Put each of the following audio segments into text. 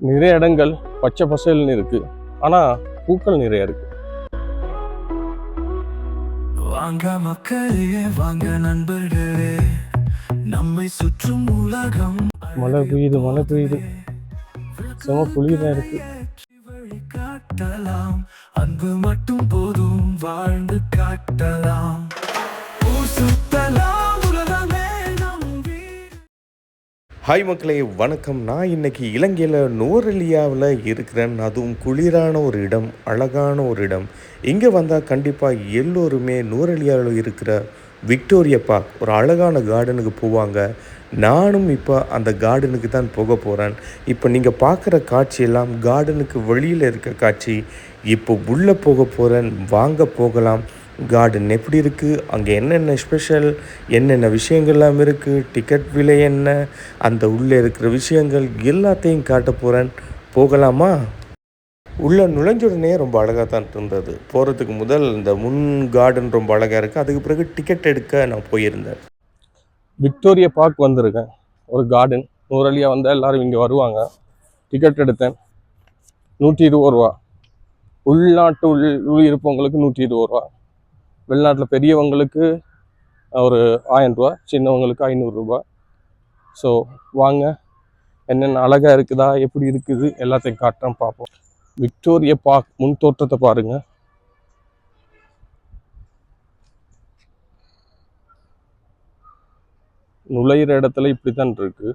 நிறைய இடங்கள் பச்சை பசேல்னு இருக்கு. ஆனா பூக்கள் நிறைய இருக்கு. வாங்க மக்களே வாங்க நண்பர்களே. நம்மை சுற்றும் உலகம் மழை பெய்யுது மழை பெய்யுது. செம குளிரா இருக்கு. காட்டலாம். அன்பு மட்டும் போதும் வாழ்ந்து காட்டலாம். சுத்தலாம். ஹாய் மக்களே வணக்கம். நான் இன்னைக்கு இலங்கையில் நோரெலியாவில் இருக்கிறேன். அதுவும் குளிரான ஒரு இடம் அழகான ஒரு இடம். இங்கே வந்தால் கண்டிப்பாக எல்லோருமே நோரெலியாவில் இருக்கிற விக்டோரியா பார்க் ஒரு அழகான கார்டனுக்கு போவாங்க. நானும் இப்போ அந்த கார்டனுக்கு தான் போக போகிறேன் இப்போ நீங்கள் பார்க்குற காட்சியெல்லாம் கார்டனுக்கு வெளியில் இருக்க காட்சி. இப்போ உள்ளே போக போகிறேன் வாங்க போகலாம். கார்டன் எப்படி இருக்குது அங்கே என்னென்ன ஸ்பெஷல் என்னென்ன விஷயங்கள்லாம் இருக்குது டிக்கெட் விலை என்ன? அந்த உள்ளே இருக்கிற விஷயங்கள் எல்லாத்தையும் காட்ட போகிறேன் போகலாமா? உள்ளே நுழைஞ்ச உடனே ரொம்ப அழகாக தான் இருந்தது. போகிறதுக்கு முதல் இந்த முன் கார்டன் ரொம்ப அழகாக இருக்குது அதுக்கு பிறகு டிக்கெட் எடுக்க நான் போயிருந்தேன். விக்டோரியா பார்க் வந்திருக்கேன். ஒரு கார்டன் நூறலியாக வந்தால் எல்லாரும் இங்கே வருவாங்க. டிக்கெட் எடுத்தேன். நூற்றி இருபது ரூபா. உள்நாட்டு உள் இருப்பவங்களுக்கு நூற்றி இருபது ரூபா. வெளிநாட்டில் பெரியவங்களுக்கு ஒரு ஆயிரம் ரூபா சின்னவங்களுக்கு ஐநூறுரூபா ஸோ வாங்க. என்னென்ன அழகாக இருக்குதா எப்படி இருக்குது எல்லாத்தையும் காட்டுறேன் பார்ப்போம். விக்டோரியா பார்க் முன் தோற்றத்தை பாருங்கள் நுழையிற இடத்துல இப்படி தான் இருக்குது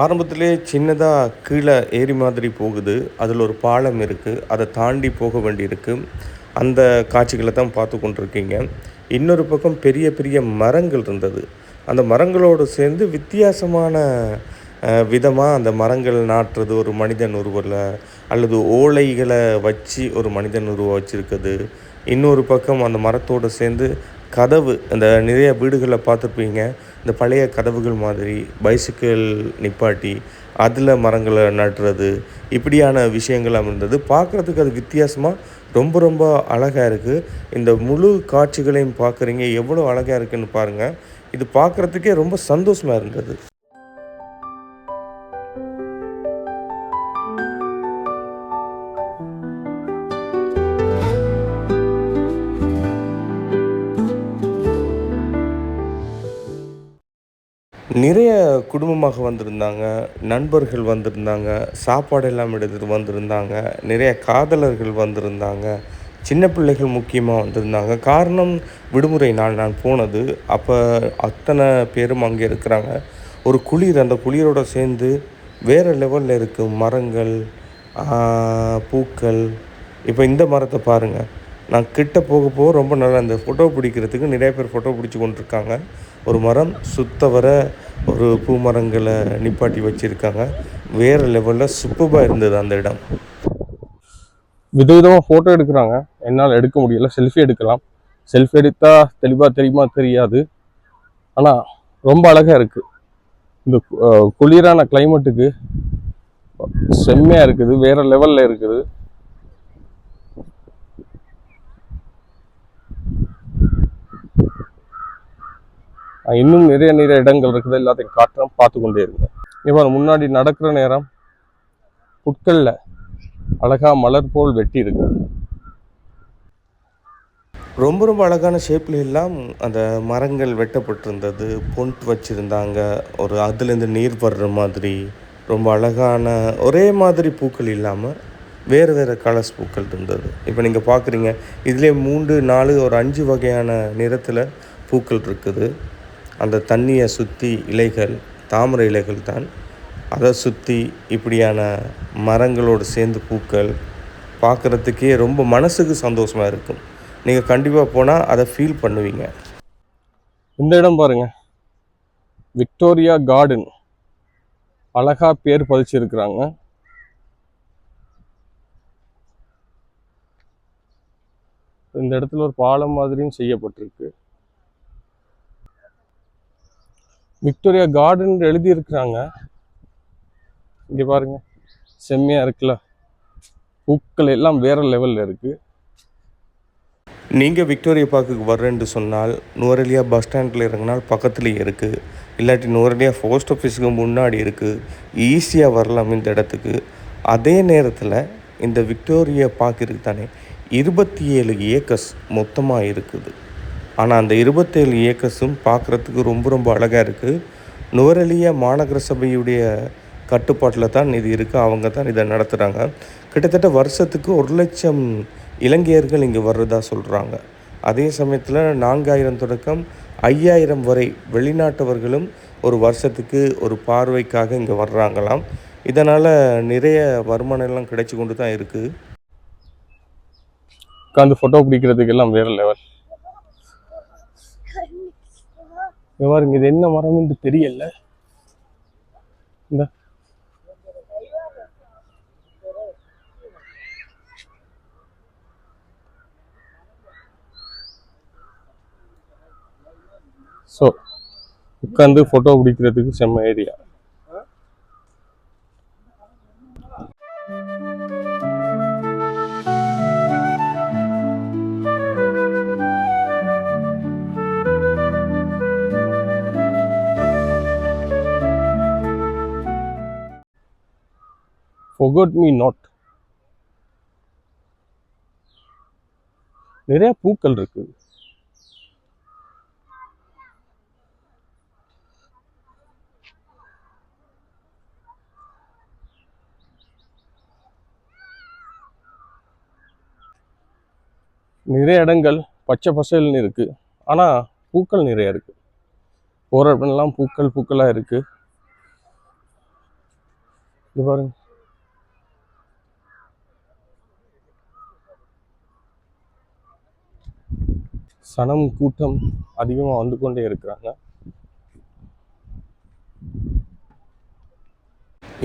ஆரம்பத்திலே சின்னதாக கீழே ஏரி மாதிரி போகுது. அதில் ஒரு பாலம் இருக்குது அதை தாண்டி போக வேண்டியிருக்கு. அந்த காட்சிகளை தான் பார்த்து கொண்டிருக்கீங்க. இன்னொரு பக்கம் பெரிய பெரிய மரங்கள் இருந்தது. அந்த மரங்களோடு சேர்ந்து வித்தியாசமான விதமாக அந்த மரங்கள் நாட்டுறது ஒரு மனிதன் உருவில் அல்லது ஓலைகளை வச்சு ஒரு மனிதன் உருவம் வச்சுருக்குது. இன்னொரு பக்கம் அந்த மரத்தோடு சேர்ந்து கதவு அந்த நிறைய வீடுகளில் பார்த்துருப்பீங்க. இந்த பழைய கதவுகள் மாதிரி பைசிக்கிள் நிப்பாட்டி அதில் மரங்களை நடுறது இப்படியான விஷயங்கள்லாம் இருந்தது பார்க்குறதுக்கு அது வித்தியாசமாக ரொம்ப ரொம்ப அழகாக இருக்குது இந்த முழு காட்சிகளையும் பார்க்குறீங்க எவ்வளோ அழகாக இருக்குன்னு பாருங்கள் இது பார்க்குறதுக்கே ரொம்ப சந்தோஷமாக இருந்தது. நிறைய குடும்பமாக வந்திருந்தாங்க நண்பர்கள் வந்திருந்தாங்க சாப்பாடு எல்லாம் எடுத்துகிட்டு வந்திருந்தாங்க நிறைய காதலர்கள் வந்திருந்தாங்க சின்ன பிள்ளைகள் முக்கியமாக வந்திருந்தாங்க. காரணம் விடுமுறை நாள் நான் போனது அப்போ அத்தனை பேரும் அங்கே இருக்கிறாங்க. ஒரு குளிர் அந்த குளிரோடு சேர்ந்து வேறு லெவலில் இருக்கும் மரங்கள் பூக்கள். இப்போ இந்த மரத்தை பாருங்கள் நான் கிட்ட போக போக ரொம்ப நல்லா அந்த ஃபோட்டோ பிடிக்கிறதுக்கு நிறைய பேர் ஃபோட்டோ பிடிச்சி கொண்டிருக்காங்க. ஒரு மரம் சுத்த வர ஒரு பூ மரங்களை நிப்பாட்டி வச்சுருக்காங்க. வேறு லெவலில் சூப்பராக இருந்தது அந்த இடம். விதவிதமாக ஃபோட்டோ எடுக்கிறாங்க. என்னால் எடுக்க முடியல. செல்ஃபி எடுக்கலாம். செல்ஃபி எடுத்தால் தெளிவாக தெரியுமா தெரியாது. ஆனால் ரொம்ப அழகாக இருக்குது இந்த கு- குளிரான கிளைமேட்டுக்கு செம்மையாக இருக்குது. வேறு லெவலில் இருக்குது. இன்னும் நிறைய நிறைய இடங்கள் இருக்குது. எல்லாத்தையும் காட்டுறோம் பார்த்து கொண்டே இருங்க இவன் முன்னாடி நடக்கிற நேரம் புட்களில் அழகாக மலர் போல் வெட்டி இருக்கு. ரொம்ப ரொம்ப அழகான ஷேப்பில் எல்லாம் அந்த மரங்கள் வெட்டப்பட்டிருந்தது. பொண்ட் வச்சுருந்தாங்க ஒரு அதுலேருந்து நீர் வர்ற மாதிரி ரொம்ப அழகான ஒரே மாதிரி பூக்கள் இல்லாமல் வேறு வேறு கலர்ஸ் பூக்கள் இருந்தது. இப்போ நீங்கள் பார்க்குறீங்க இதுலேயே மூன்று நாலு ஒரு அஞ்சு வகையான நிறத்தில் பூக்கள் இருக்குது. அந்த தண்ணியை சுற்றி இலைகள் தாமரை இலைகள் தான். அதை சுற்றி இப்படியான மரங்களோடு சேர்ந்து பூக்கள் பார்க்குறதுக்கே ரொம்ப மனசுக்கு சந்தோஷமாக இருக்கும். நீங்கள் கண்டிப்பாக போனால் அதை ஃபீல் பண்ணுவீங்க. இந்த இடம் பாருங்கள் விக்டோரியா கார்டன். அழகாக பேர் பதிச்சிருக்கிறாங்க. இந்த இடத்துல ஒரு பாலம் மாதிரியும் செய்யப்பட்டிருக்கு. விக்டோரியா கார்டன் எழுதியிருக்கிறாங்க. இங்கே பாருங்கள் பாருங்க. செம்மையா இருக்குல்ல. பூக்கள் எல்லாம் வேறு லெவலில் இருக்குது நீங்கள் விக்டோரியா பார்க்குக்கு வர்றேன்னு சொன்னால் நுவரெலியா பஸ் ஸ்டாண்டில் இறங்கினால் பக்கத்துலேயே இருக்குது இல்லாட்டி நுவரெலியா போஸ்ட் ஆஃபீஸுக்கு முன்னாடி இருக்குது ஈஸியாக வரலாம் இந்த இடத்துக்கு. அதே நேரத்தில் இந்த விக்டோரியா பார்க் தானே இருபத்தி ஏழு ஏக்கர்ஸ் மொத்தமாக இருக்குது. ஆனால் அந்த இருபத்தேழு ஏக்கர்ஸும் பார்க்குறதுக்கு ரொம்ப ரொம்ப அழகாக இருக்குது நுவரெலியா மாநகர சபையுடைய கட்டுப்பாட்டில் தான் இது இருக்குது அவங்க தான் இதை நடத்துகிறாங்க கிட்டத்தட்ட வருஷத்துக்கு ஒரு லட்சம் இலங்கையர்கள் இங்கே வர்றதா சொல்கிறாங்க அதே சமயத்தில் நான்காயிரம் தொடக்கம் ஐயாயிரம் வரை வெளிநாட்டவர்களும் ஒரு வருஷத்துக்கு ஒரு பார்வைக்காக இங்கே வர்றாங்களாம். இதனால் நிறைய வருமானம் எல்லாம் கிடைச்சி கொண்டு தான் இருக்குது உட்காந்து ஃபோட்டோ பிடிக்கிறதுக்கெல்லாம் வேறு லெவல் பாருங்க இது என்ன மரம்னு தெரியல. இந்த ஸோ உட்காந்து ஃபோட்டோ பிடிக்கிறதுக்கு செம்ம ஏரியா forgot மீ நாட் நிறைய பூக்கள் இருக்கு. நிறைய இடங்கள் பச்சை பசேல்னு இருக்கு. ஆனா பூக்கள் நிறைய இருக்கு. போற இடம்லாம் பூக்கள் பூக்களா இருக்கு. இது பாருங்க. சனம் கூட்டம் அதிகமாக வந்து கொண்டே இருக்கிறாங்க.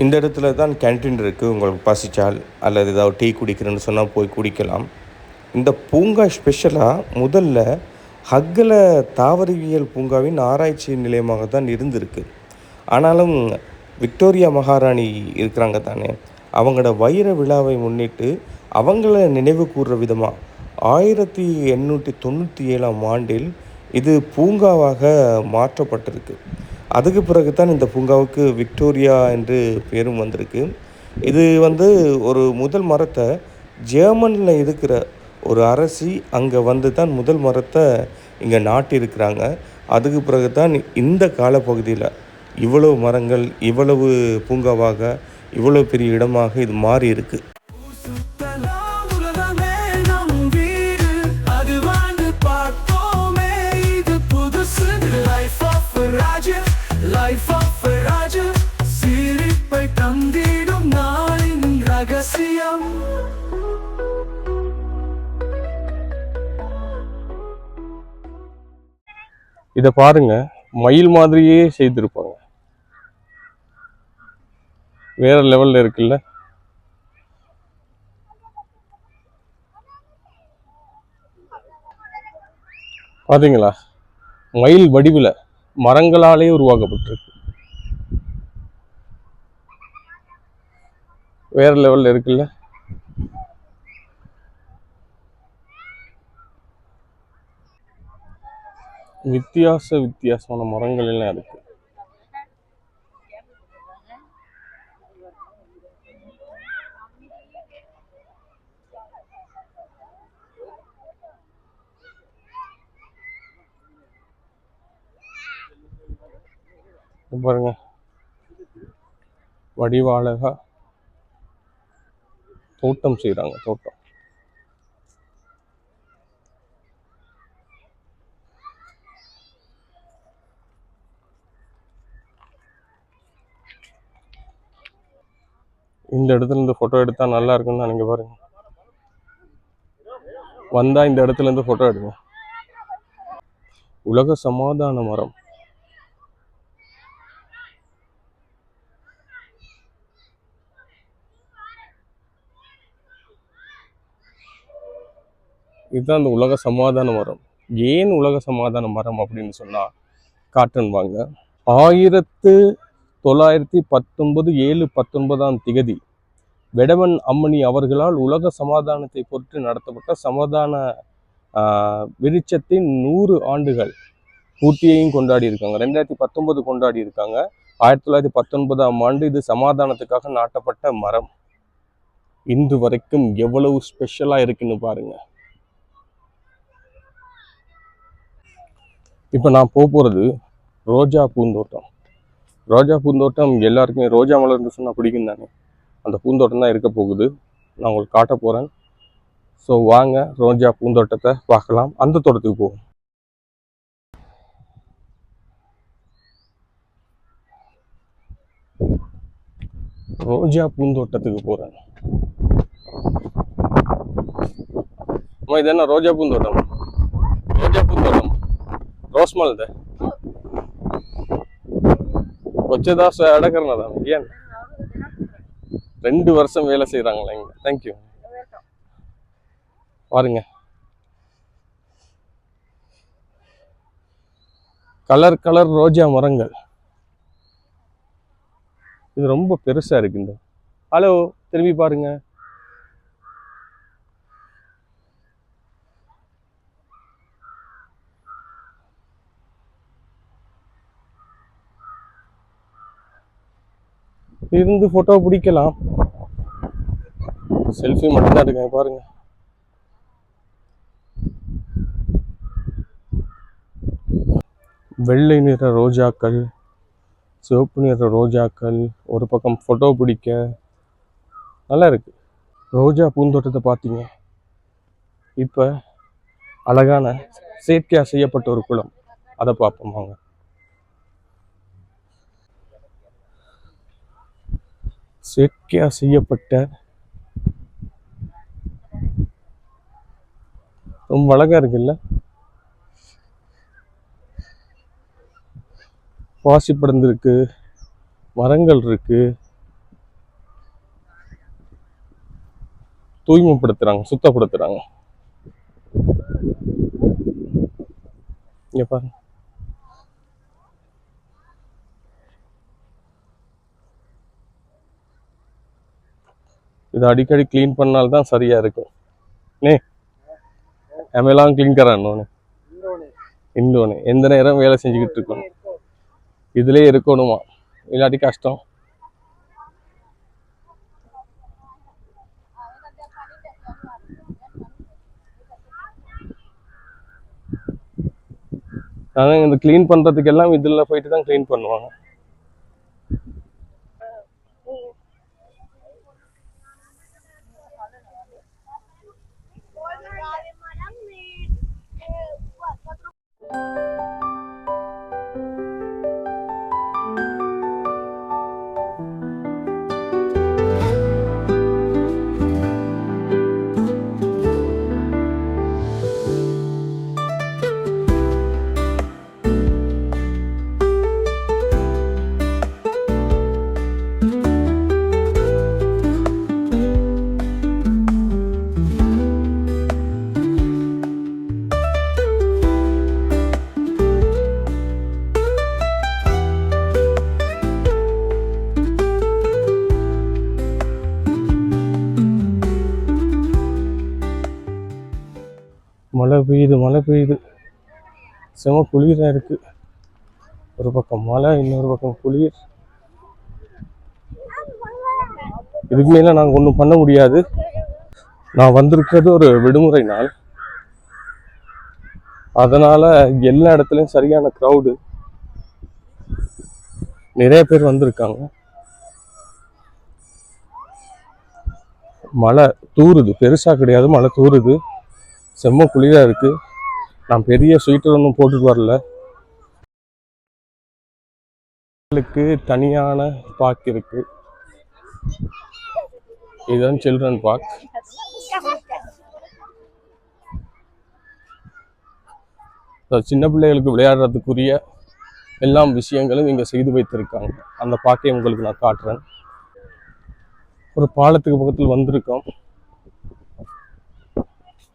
இந்த இடத்துல தான் கேன்டீன் இருக்குது உங்களுக்கு பசிச்சால் அல்லது ஏதாவது டீ குடிக்கிறேன்னு சொன்னால் போய் குடிக்கலாம். இந்த பூங்கா ஸ்பெஷலாக முதல்ல ஹக்கல தாவரவியல் பூங்காவின் ஆராய்ச்சி நிலையமாக தான் இருந்திருக்கு. ஆனாலும் விக்டோரியா மகாராணி இருக்கிறாங்க தானே. அவங்களோட வைர விழாவை முன்னிட்டு அவங்கள நினைவு கூறுற விதமாக ஆயிரத்தி எண்ணூற்றி தொண்ணூற்றி ஏழாம் ஆண்டில் இது பூங்காவாக மாற்றப்பட்டிருக்கு. அதுக்கு பிறகு தான் இந்த பூங்காவுக்கு விக்டோரியா என்று பேரும் வந்திருக்கு. இது வந்து ஒரு முதல் மரத்தை ஜெர்மனில் இருக்கிற ஒரு அரசி அங்கே வந்து தான் முதல் மரத்தை இங்கே நாட்டியிருக்கிறாங்க. அதுக்கு பிறகு தான் இந்த காலப்பகுதியில் இவ்வளவு மரங்கள் இவ்வளவு பூங்காவாக இவ்வளவு பெரிய இடமாக இது மாறி இருக்குது லைஃப் ஆஃப் ராஜா சிரிப்பை தந்திடும் நாளின் ரகசியம். இதை பாருங்க. மயில் மாதிரியே செய்திருப்பாங்க. வேற லெவல்ல இருக்குல்ல. பாத்தீங்களா? மயில் வடிவில். மரங்களாலே உருவாக்கப்பட்டிருக்கு. வேற லெவல்ல இருக்குல்ல? வித்தியாச வித்தியாசமான மரங்கள் எல்லாம் இருக்கு. பாருங்க. வடிவாளகா தோட்டம் செய்கிறாங்க தோட்டம். இந்த இடத்துல இருந்து போட்டோ எடுத்தா நல்லா இருக்கும்னு நினைக்க பாருங்க. வந்தா இந்த இடத்துல இருந்து போட்டோ எடுங்க. உலக சமாதான மரம். இதுதான் அந்த உலக சமாதான மரம். ஏன் உலக சமாதான மரம் அப்படின்னு சொன்னால் காட்டன் வாங்க. ஆயிரத்து தொள்ளாயிரத்தி பத்தொன்பது ஏழு பத்தொன்பதாம் திகதி வெடவன் அம்மணி அவர்களால் உலக சமாதானத்தை பொறுத்து நடத்தப்பட்ட சமாதான ஆஹ், விருட்சத்தின் நூறு ஆண்டுகள் பூர்த்தியையும் கொண்டாடி இருக்காங்க. ரெண்டாயிரத்தி பத்தொன்பது கொண்டாடி இருக்காங்க. ஆயிரத்தி தொள்ளாயிரத்தி பத்தொன்பதாம் ஆண்டு இது சமாதானத்துக்காக நாட்டப்பட்ட மரம். இன்று வரைக்கும் எவ்வளவு ஸ்பெஷலாக இருக்குன்னு பாருங்கள் இப்போ நான் போக போகிறது ரோஜா பூந்தோட்டம். ரோஜா பூந்தோட்டம் எல்லாருக்குமே ரோஜா மலர்னு சொன்னால் பிடிக்கும் தானே? அந்த பூந்தோட்டம் தான் இருக்க போகுது. நான் உங்களுக்கு காட்ட போகிறேன் ஸோ வாங்க ரோஜா பூந்தோட்டத்தை பார்க்கலாம். அந்த தோட்டத்துக்கு போவோம். ரோஜா பூந்தோட்டத்துக்கு போகிறேன் இது என்ன ரோஜா பூந்தோட்டம்? ಬೋಸ್ಮಲ್ದೆ கொச்சதாஸ் அடக்கிறனா ஏன் ரெண்டு வருஷம் வேலை செய்கிறாங்களே இங்கே தேங்க்யூ பாருங்க கலர் கலர் ரோஜா மரங்கள் இது ரொம்ப பெருசா இருக்கு இந்த ஹலோ திரும்பி பாருங்க இருந்து ஃபோட்டோ பிடிக்கலாம். செல்ஃபி மட்டும்தான் எடுக்கேன் பாருங்க. வெள்ளை நிற ரோஜாக்கள் சிவப்பு நிற ரோஜாக்கள் ஒரு பக்கம் ஃபோட்டோ பிடிக்க. நல்லா இருக்கு. ரோஜா பூந்தோட்டத்தை பார்த்தீங்க. இப்போ அழகான செயற்கையாக செய்யப்பட்ட ஒரு குளம். அதை பார்ப்போம் வாங்க. செயற்கையாக செய்யப்பட்ட ரொம்ப அழகாக இருக்குல்ல? பாசி படர்ந்துருக்கு மரங்கள் இருக்கு. தூய்மைப்படுத்துறாங்க சுத்தப்படுத்துறாங்க. இங்க பாருங்க. இது அடிக்கடி க்ளீன் பண்ணால்தான் சரியா இருக்கும். நே? எமெல்லாம் க்ளீன் கரானோன்னு இன்னொன்று எந்த நேரம் வேலை செஞ்சுக்கிட்டு இருக்கணும்? இதிலே இருக்கணுமா? இல்லாட்டி கஷ்டம்? அதான் இந்த க்ளீன் பண்ணுறதுக்கெல்லாம் இதில் போயிட்டு தான் க்ளீன் பண்ணுவாங்க. Música மழை பெய்யுது மழை பெய்யுது. செம குளிராக இருக்கு. ஒரு பக்கம் மழை இன்னொரு பக்கம் குளிர். இதுக்கு மேலே நாங்கள் ஒன்றும் பண்ண முடியாது. நான் வந்திருக்கிறது ஒரு விடுமுறை நாள். அதனால் எல்லா இடத்துலையும் சரியான க்ரௌடு நிறைய பேர் வந்திருக்காங்க. மழை தூறுது. பெருசாக கிடையாது மழை தூறுது. செம்ம குளிராக இருக்குது நான் பெரிய ஸ்வீட்டர் ஒன்றும் போட்டுட்டு வரல. உங்களுக்கு தனியான பார்க் இருக்கு. இதுதான் சில்ட்ரன் பார்க் சின்ன பிள்ளைகளுக்கு விளையாடுறதுக்குரிய எல்லா விஷயங்களும் இங்கே செய்து வைத்திருக்காங்க. அந்த பார்க்கை உங்களுக்கு நான் காட்டுறேன். ஒரு பாலத்துக்கு பக்கத்தில் வந்திருக்கோம்.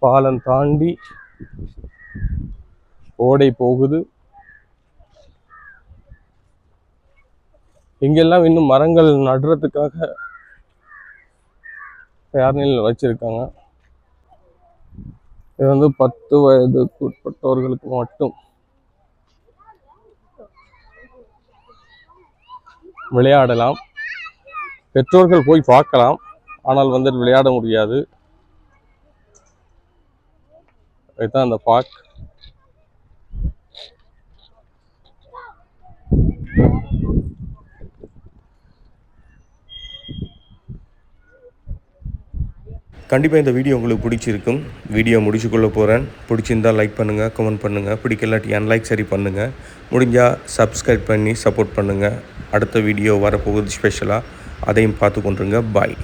பாலம் தாண்டி ஓடை போகுது. இங்கெல்லாம் இன்னும் மரங்கள் நடுறதுக்காக யார்நிலையில் வச்சிருக்காங்க. இது வந்து பத்து வயதுக்கு உட்பட்டவர்களுக்கு மட்டும் விளையாடலாம். பெற்றோர்கள் போய் பார்க்கலாம். ஆனால் வந்து விளையாட முடியாது. இதுதான் அந்த பார்க் கண்டிப்பாக இந்த வீடியோ உங்களுக்கு பிடிச்சிருக்கும். வீடியோ முடிச்சுக்கொள்ள போகிறேன் பிடிச்சிருந்தால் லைக் பண்ணுங்கள் கமெண்ட் பண்ணுங்கள் பிடிக்கலாட்டி அன்லைக் சரி பண்ணுங்கள் முடிஞ்சால் சப்ஸ்கிரைப் பண்ணி சப்போர்ட் பண்ணுங்கள் அடுத்த வீடியோ வரப்போகுது ஸ்பெஷலாக அதையும் பார்த்து கொண்டுருங்க. பாய்